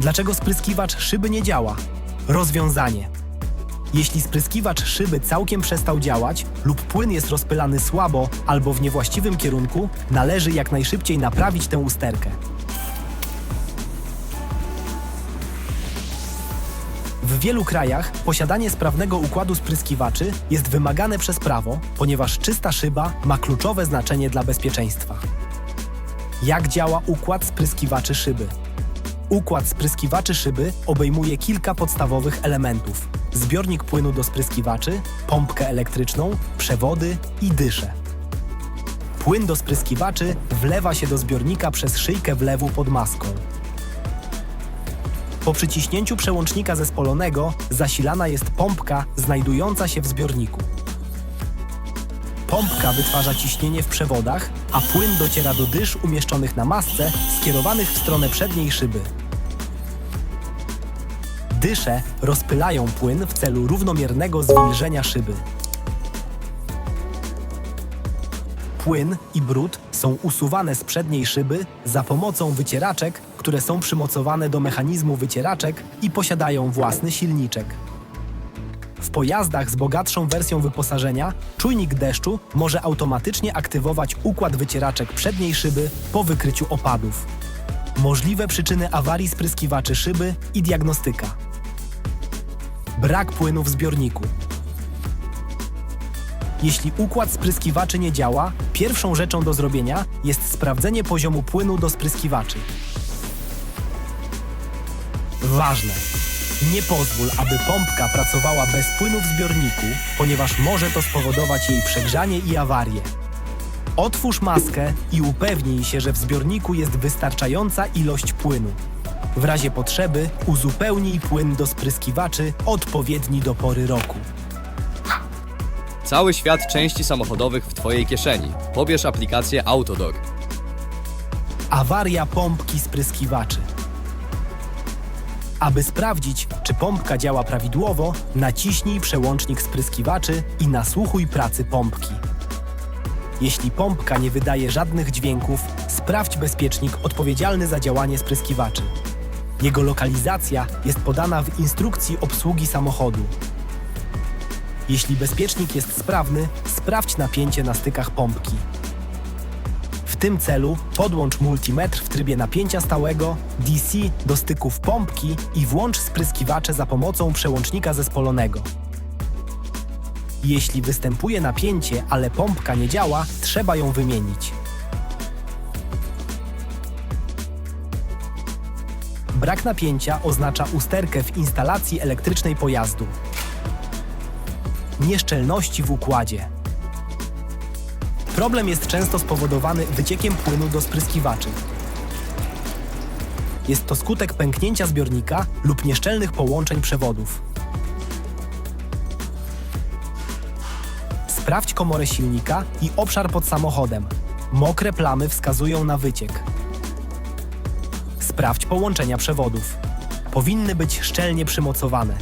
Dlaczego spryskiwacz szyby nie działa? Rozwiązanie. Jeśli spryskiwacz szyby całkiem przestał działać lub płyn jest rozpylany słabo albo w niewłaściwym kierunku, należy jak najszybciej naprawić tę usterkę. W wielu krajach posiadanie sprawnego układu spryskiwaczy jest wymagane przez prawo, ponieważ czysta szyba ma kluczowe znaczenie dla bezpieczeństwa. Jak działa układ spryskiwaczy szyby? Układ spryskiwaczy szyby obejmuje kilka podstawowych elementów: zbiornik płynu do spryskiwaczy, pompkę elektryczną, przewody i dyszę. Płyn do spryskiwaczy wlewa się do zbiornika przez szyjkę wlewu pod maską. Po przyciśnięciu przełącznika zespolonego zasilana jest pompka znajdująca się w zbiorniku. Pompka wytwarza ciśnienie w przewodach, a płyn dociera do dysz umieszczonych na masce skierowanych w stronę przedniej szyby. Dysze rozpylają płyn w celu równomiernego zwilżenia szyby. Płyn i brud są usuwane z przedniej szyby za pomocą wycieraczek, które są przymocowane do mechanizmu wycieraczek i posiadają własny silniczek. W pojazdach z bogatszą wersją wyposażenia czujnik deszczu może automatycznie aktywować układ wycieraczek przedniej szyby po wykryciu opadów. Możliwe przyczyny awarii spryskiwaczy szyby i diagnostyka. Brak płynu w zbiorniku. Jeśli układ spryskiwaczy nie działa, pierwszą rzeczą do zrobienia jest sprawdzenie poziomu płynu do spryskiwaczy. Ważne! Nie pozwól, aby pompka pracowała bez płynu w zbiorniku, ponieważ może to spowodować jej przegrzanie i awarię. Otwórz maskę i upewnij się, że w zbiorniku jest wystarczająca ilość płynu. W razie potrzeby uzupełnij płyn do spryskiwaczy odpowiedni do pory roku. Cały świat części samochodowych w Twojej kieszeni. Pobierz aplikację Autodog. Awaria pompki spryskiwaczy. Aby sprawdzić, czy pompka działa prawidłowo, naciśnij przełącznik spryskiwaczy i nasłuchuj pracy pompki. Jeśli pompka nie wydaje żadnych dźwięków, sprawdź bezpiecznik odpowiedzialny za działanie spryskiwaczy. Jego lokalizacja jest podana w instrukcji obsługi samochodu. Jeśli bezpiecznik jest sprawny, sprawdź napięcie na stykach pompki. W tym celu podłącz multimetr w trybie napięcia stałego DC do styków pompki i włącz spryskiwacze za pomocą przełącznika zespolonego. Jeśli występuje napięcie, ale pompka nie działa, trzeba ją wymienić. Brak napięcia oznacza usterkę w instalacji elektrycznej pojazdu. Nieszczelności w układzie. Problem jest często spowodowany wyciekiem płynu do spryskiwaczy. Jest to skutek pęknięcia zbiornika lub nieszczelnych połączeń przewodów. Sprawdź komorę silnika i obszar pod samochodem. Mokre plamy wskazują na wyciek. Sprawdź połączenia przewodów. Powinny być szczelnie przymocowane.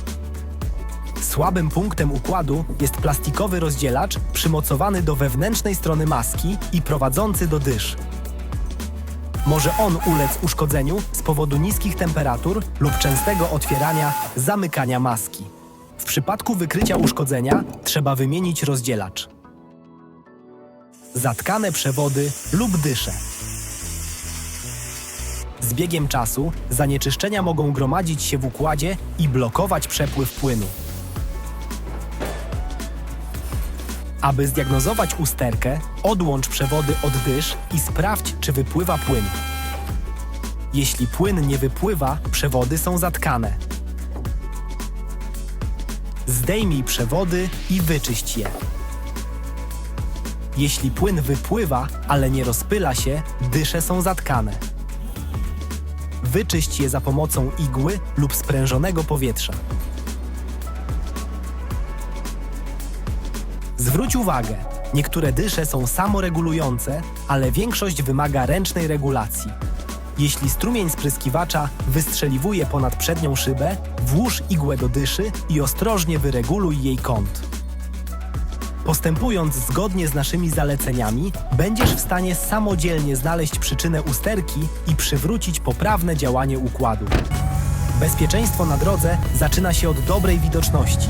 Słabym punktem układu jest plastikowy rozdzielacz przymocowany do wewnętrznej strony maski i prowadzący do dysz. Może on ulec uszkodzeniu z powodu niskich temperatur lub częstego otwierania, zamykania maski. W przypadku wykrycia uszkodzenia trzeba wymienić rozdzielacz. Zatkane przewody lub dysze. Z biegiem czasu zanieczyszczenia mogą gromadzić się w układzie i blokować przepływ płynu. Aby zdiagnozować usterkę, odłącz przewody od dysz i sprawdź, czy wypływa płyn. Jeśli płyn nie wypływa, przewody są zatkane. Zdejmij przewody i wyczyść je. Jeśli płyn wypływa, ale nie rozpyla się, dysze są zatkane. Wyczyść je za pomocą igły lub sprężonego powietrza. Zwróć uwagę, niektóre dysze są samoregulujące, ale większość wymaga ręcznej regulacji. Jeśli strumień spryskiwacza wystrzeliwuje ponad przednią szybę, włóż igłę do dyszy i ostrożnie wyreguluj jej kąt. Postępując zgodnie z naszymi zaleceniami, będziesz w stanie samodzielnie znaleźć przyczynę usterki i przywrócić poprawne działanie układu. Bezpieczeństwo na drodze zaczyna się od dobrej widoczności.